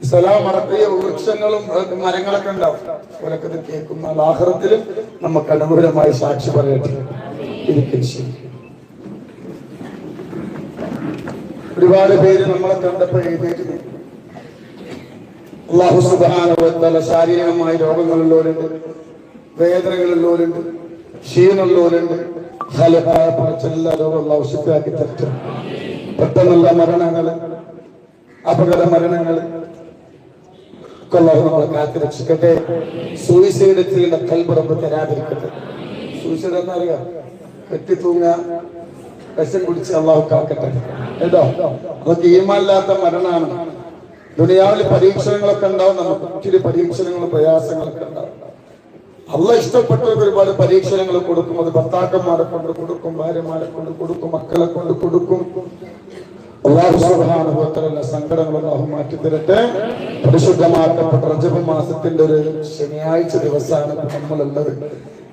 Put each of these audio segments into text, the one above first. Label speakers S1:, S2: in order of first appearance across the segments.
S1: തആല സലാം അറക്കിയ വൃക്ഷങ്ങളും മരങ്ങളൊക്കെ ഉണ്ടാവും. അവരൊക്കെ കേൾക്കുന്ന ആഹ്റത്തിലും നമുക്ക് അനുകൂലമായി സാക്ഷി പറയട്ടെ എനിക്ക് ഒരുപാട് പേര് നമ്മളെ കണ്ടപ്പോൾ അള്ളാഹു തആല ശാരീരികമായ രോഗങ്ങളുള്ളവരുണ്ട് വേദനകളുള്ളവരുണ്ട് ക്ഷീണമുള്ളവരുണ്ട്. ഹലഹായ പടച്ചെല്ലാ രോഗം അള്ളാഹു ശുദ്ധിയാക്കി തരട്ടെ. പെട്ടെന്നുള്ള മരണങ്ങൾ അപകട മരണങ്ങൾ ഒക്കെ അള്ളാഹു നമ്മളെ കാത്തു രക്ഷിക്കട്ടെ സൂയിസൈഡ് ചെയ്യുന്ന കൽബുറമ്പ് തരാതിരിക്കട്ടെ. സൂയിസൈഡ് എന്നറിയാം കെട്ടി തൂങ്ങ വിഷം കുടിച്ച് അള്ളാഹു കാക്കട്ടെ. കേട്ടോ? അതൊക്കെ ഈമല്ലാത്ത മരണമാണ്. ദുനിയാവിൽ പരീക്ഷണങ്ങളൊക്കെ ഉണ്ടാവും നമുക്ക്. ഒത്തിരി പരീക്ഷണങ്ങളും പ്രയാസങ്ങളൊക്കെ ഉണ്ടാവും. അള്ള ഇഷ്ടപ്പെട്ടവർക്ക് ഒരുപാട് പരീക്ഷണങ്ങൾ കൊടുക്കും. അത് ഭർത്താക്കന്മാരെ കൊണ്ട് കൊടുക്കും ഭാര്യമാരെ കൊണ്ട് കൊടുക്കും മക്കളെ കൊണ്ട് കൊടുക്കും. അള്ളാഹു സുബ്ഹാനഹു വ തആല സങ്കടങ്ങൾ അള്ളാഹു മാറ്റി തരട്ടെ പരിശുദ്ധമാക്കപ്പെട്ട റജബ് മാസത്തിന്റെ ഒരു ശനിയാഴ്ച ദിവസമാണ് നമ്മളുള്ളത്.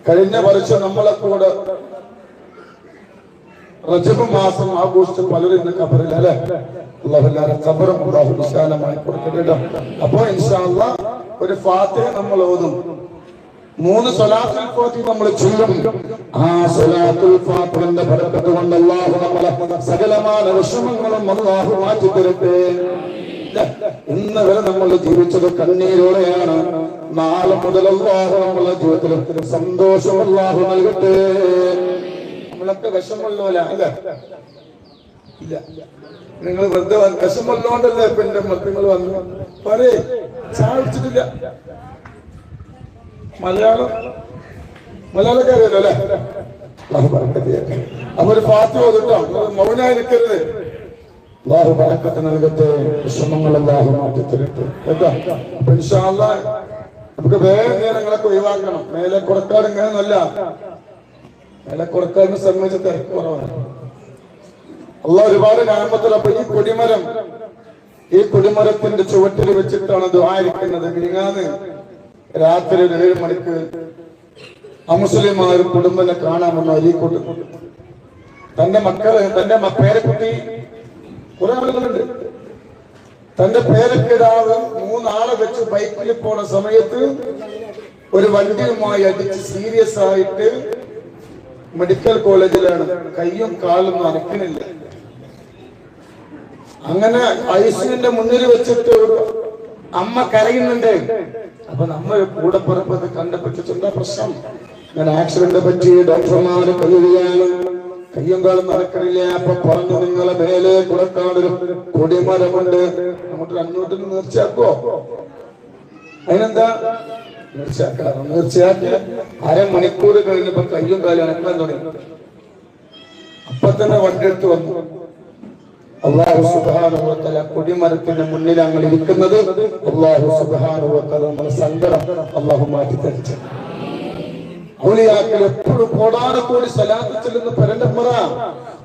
S1: കഴിഞ്ഞ വർഷം നമ്മളെ കൂടെ റജബ് മാസം ആഘോഷിച്ച് പലരും ഇന്ന് കബറിൽ അല്ലെ? അള്ളാഹുല്ലാരെ കബറും അള്ളാഹു വിശാലമായി കൊടുക്കട്ടെ കേട്ടോ. അപ്പൊ ഇൻഷാല്ല ഒരു ഫാത്തിഹ നമ്മൾ ഓതും. മൂന്ന് സ്വലാത്തുൽ ഫാത്തി നമ്മൾ ചൊല്ലും. ആ സ്വലാത്തുൽ ഫാത്തിന്റെ ബർക്കത്ത് കൊണ്ട് അല്ലാഹു നമ്മളെ സകലമായ വിഷമങ്ങളും അല്ലാഹു മാറ്റി തരട്ടെ. ഇന്ന് വരെ നമ്മൾ ജീവിച്ചത് കണ്ണീരോടെയാണ്. നാളെ മുതൽ അല്ലാഹു നമ്മളെ ജീവിതത്തിൽ സന്തോഷം അല്ലാഹു നൽകട്ടെ. നമ്മളൊക്കെ വിഷമുള്ളവരാ അല്ലേ? ഇല്ല. നിങ്ങൾ വെറുതെ വന്ന് വിഷമുള്ളതുകൊണ്ടല്ലേ ഇപ്പൊ എന്റെ മക്കൾ വന്നു? പറയേ ചായ കുടിച്ചിട്ടില്ല. മലയാളം. മലയാളക്കാരല്ലോ? അല്ലെ? നൽകട്ടെ. നമുക്ക് വേറെ ഒഴിവാക്കണം. മേലെ കൊടുക്കാട് ഇങ്ങനെയൊന്നല്ല മേലെ കൊടുക്കാടിനെ സംബന്ധിച്ച് തിരക്ക് കുറവാണ്. അള്ളാഹ് ഒരുപാട് ഗ്രാമത്തിൽ അപ്പൊ ഈ കൊടിമരം ഈ കൊടിമരത്തിന്റെ ചുവട്ടിൽ വെച്ചിട്ടാണ് ദ്വാരിക്കുന്നത് മിനിങ്ങാന്ന് രാത്രി ഒരു ഏഴ് മണിക്ക് അമുസ്ലിമാർ കുടുംബനെ കാണാമെന്ന് അരീക്കോട്ട്. തന്റെ മക്കൾ തന്റെ പേരക്കുട്ടി കുറെ ആളുകളുണ്ട്. തന്റെ പേരക്കിടാവ് മൂന്നാളെ വെച്ച് ബൈക്കിൽ പോണ സമയത്ത് ഒരു വണ്ടിയുമായി അടിച്ച് സീരിയസ് ആയിട്ട് മെഡിക്കൽ കോളേജിലാണ്. കയ്യും കാലും നനക്കുന്നില്ല അങ്ങനെ ഐസിന്റെ മുന്നിൽ വെച്ചിട്ട് ഒരു അമ്മ കരയുന്നുണ്ട്. അപ്പൊ നമ്മൾ കൂടെ പുറപ്പത് കണ്ടപ്പെട്ടിട്ട് പ്രശ്നം? ഞാൻ ആക്സിഡന്റ് പറ്റി ഡോക്ടർമാര് കഴിയുകയാണ് കയ്യും കാലം നടക്കണില്ല. അപ്പൊ പറഞ്ഞു നിങ്ങളെ മേലെ കുടക്കാടൊരു കൊടിമരമുണ്ട്. അങ്ങോട്ട് അങ്ങോട്ട് നേർച്ചയാക്കോ അതിനെന്താ? നേർച്ചയാക്കാറ് നേർച്ചയാക്കി അരമണിക്കൂർ കഴിഞ്ഞപ്പോ കയ്യും കാലും അനക്കാൻ തുടങ്ങി. അപ്പൊ തന്നെ വണ്ടി എടുത്ത് വന്നു. അള്ളാഹു സുബാനുഭവത്തല കുടിമരത്തിന് മുന്നിൽ ഞങ്ങൾ ഇരിക്കുന്നത് അള്ളാഹു സുബാനുഭവത്തല നമ്മുടെ സങ്കടം അള്ളാഹു മാറ്റി തരിച്ചു. ഔലിയാക്കൾ എപ്പോഴും കോടാനക്കോടി സലാത്ത് ചൊല്ലുന്ന പരന്തമ്മറ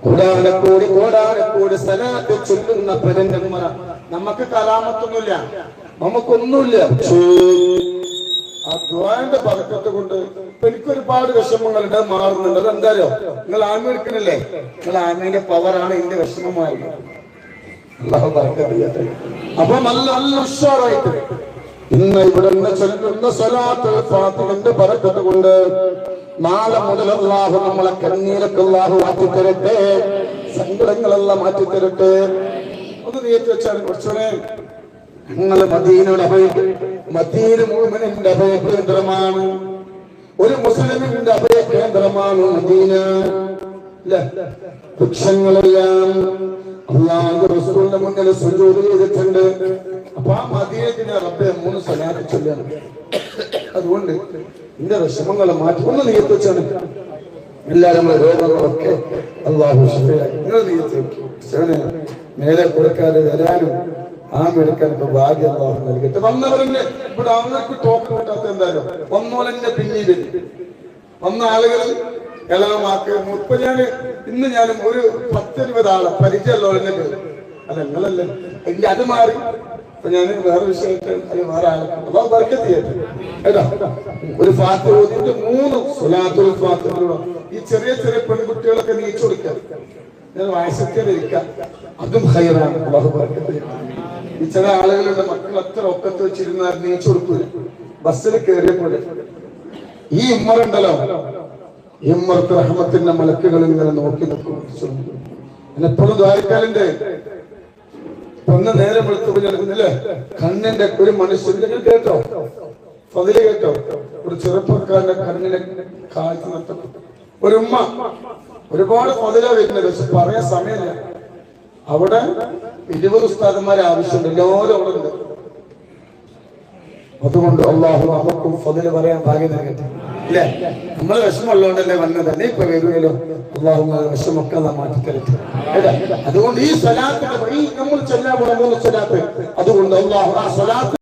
S1: കോടാനക്കോടി കോടാനക്കോടി സലാത്ത് ചൊല്ലുന്ന പരന്തമ്മറ നമുക്ക് കലാമത്തൊന്നുമില്ല. നമുക്കൊന്നുമില്ല. ആ ദ്വാന്റെ പതക്കത്ത് കൊണ്ട് എനിക്ക് ഒരുപാട് വിഷമങ്ങളുണ്ട് മാറുന്നുണ്ട്. അതെന്താരോ നിങ്ങൾ ആമ നിങ്ങൾ ആമയുടെ പവറാണ് എന്റെ വിഷമമായി. അപ്പൊ നല്ല നല്ല ഉഷാറായിട്ട് ഇന്ന് ഇവിടെ ചൊല്ലുന്ന സ്വലാത്ത് ഫാത്തിമിന്റെ പറക്കത്ത് കൊണ്ട് നാളെ മുതൽ അള്ളാഹു നമ്മളെ കണ്ണീരൊക്കെ അള്ളാഹു മാറ്റിത്തരട്ടെ സങ്കടങ്ങളെല്ലാം മാറ്റിത്തരട്ടെ. ഒന്ന് നീറ്റ് വെച്ചാൽ കുറച്ചുകൂടെ ഞങ്ങൾ മദീനയുടെ അഭയ മദീന മുഴുവനിന്റെ അഭയ കേന്ദ്രമാണ് ഒരു മുസ്ലിമിന്റെ അഭയ കേന്ദ്രമാണ് മദീന? വൃക്ഷങ്ങളെല്ലാം അള്ളാഹു റസൂലിന്റെ മുന്നിൽ സുജൂദ് ചെയ്തിട്ടുണ്ട് അപ്പൊ ആ മദീനത്തിന്റെ റബ്ബെ മൂന്ന് സലാത്ത് ചൊല്ലണം അതുകൊണ്ട് ഇന്ന വിഷമങ്ങളെ മാറ്റി ഒന്ന് നീയത്ത് വെച്ചാണ് എല്ലാവരും നമ്മളെ രോഗങ്ങളൊക്കെ അള്ളാഹു. നിങ്ങൾ. മേലെ കൊടുക്കാതെ വരാനും ആ മെടുക്കാനൊക്കെ ഭാഗ്യം നൽകട്ടെ വന്നവരെന്നെ ഇവിടെ അവർക്ക് ടോക്ക് കൂട്ടാത്ത എന്തായാലും വന്നോലെന്നെ പിന്നീട്. വന്ന ആളുകൾ എളമാക്ക് ഇപ്പൊ ഞാൻ ഇന്ന് ഞാൻ ഒരു പത്തിരുപത് ആളെ പരിചയമുള്ളവരെന്നെ പേര് അല്ല നിങ്ങളല്ലേ? എങ്കിൽ അത് മാറി. ഇപ്പൊ ഞാൻ വേറെ വിഷയത്തിൽ വേറെ ആളെ അപ്പൊ ഒരു ഫാത്ത് ഓതിയിട്ട് മൂന്ന് സുലാത്തുൽ ഫാത്തിലൂടെ ഈ ചെറിയ ചെറിയ പെൺകുട്ടികളൊക്കെ നീച്ചു കൊടുക്കുക ഞാൻ വയസ്സത്തിലിരിക്കാം അതും ഹൈറാണ്. ഈ ചില ആളുകളുടെ മക്കൾ അത്ര ഒക്കത്ത് വെച്ചിരുന്നാൽ നീച്ചു കൊടുക്കൂല. ബസ്സിൽ കയറിയ പോലെ ഈ ഉമ്മറുണ്ടല്ലോ ഈ ഉമ്മറത്ത് റഹ്മത്തിന്റെ മലക്കുകൾ ഇങ്ങനെ നോക്കി നിൽക്കും. എപ്പോഴും ദ്വാരക്കാലിന്റെ ഒന്ന് നേരെ വെളുത്തപ്പോൾ നടക്കുന്നില്ലേ കണ്ണിന്റെ ഒരു മനുഷ്യന്റെ കേട്ടോ. പതിൽ കേട്ടോ. ഒരു ചെറുപ്പക്കാരന്റെ കണ്ണിനെ കാഴ്ച നഷ്ടപ്പെട്ടു. ഒരു ഉമ്മ. ഒരുപാട് പതില വരുന്നത് പക്ഷെ പറയാൻ സമയമില്ല. അവിടെ ഇരുപത് ഉസ്താദന്മാരെ ആവശ്യമുണ്ട്. എല്ലാവരും അവിടെ ഉണ്ട്. അതുകൊണ്ട് അള്ളാഹു നമുക്കും ഫതിൽ പറയാൻ ഭാഗ്യം നൽകട്ടെ. നമ്മളെ നമ്മൾ വിഷമമുള്ളതുകൊണ്ടല്ലേ വന്നത്? അല്ലെ ഇപ്പൊ വരുമല്ലോ അള്ളാഹു വിഷമൊക്കെ നാം മാറ്റി തരട്ടെ അതുകൊണ്ട് ഈ സ്വലാത്തിന്റെ ഈ നമ്മൾ ചെല്ലാൻ പോകുന്ന സലാത്ത് അതുകൊണ്ട് അള്ളാഹു ആ സ്വലാത്ത്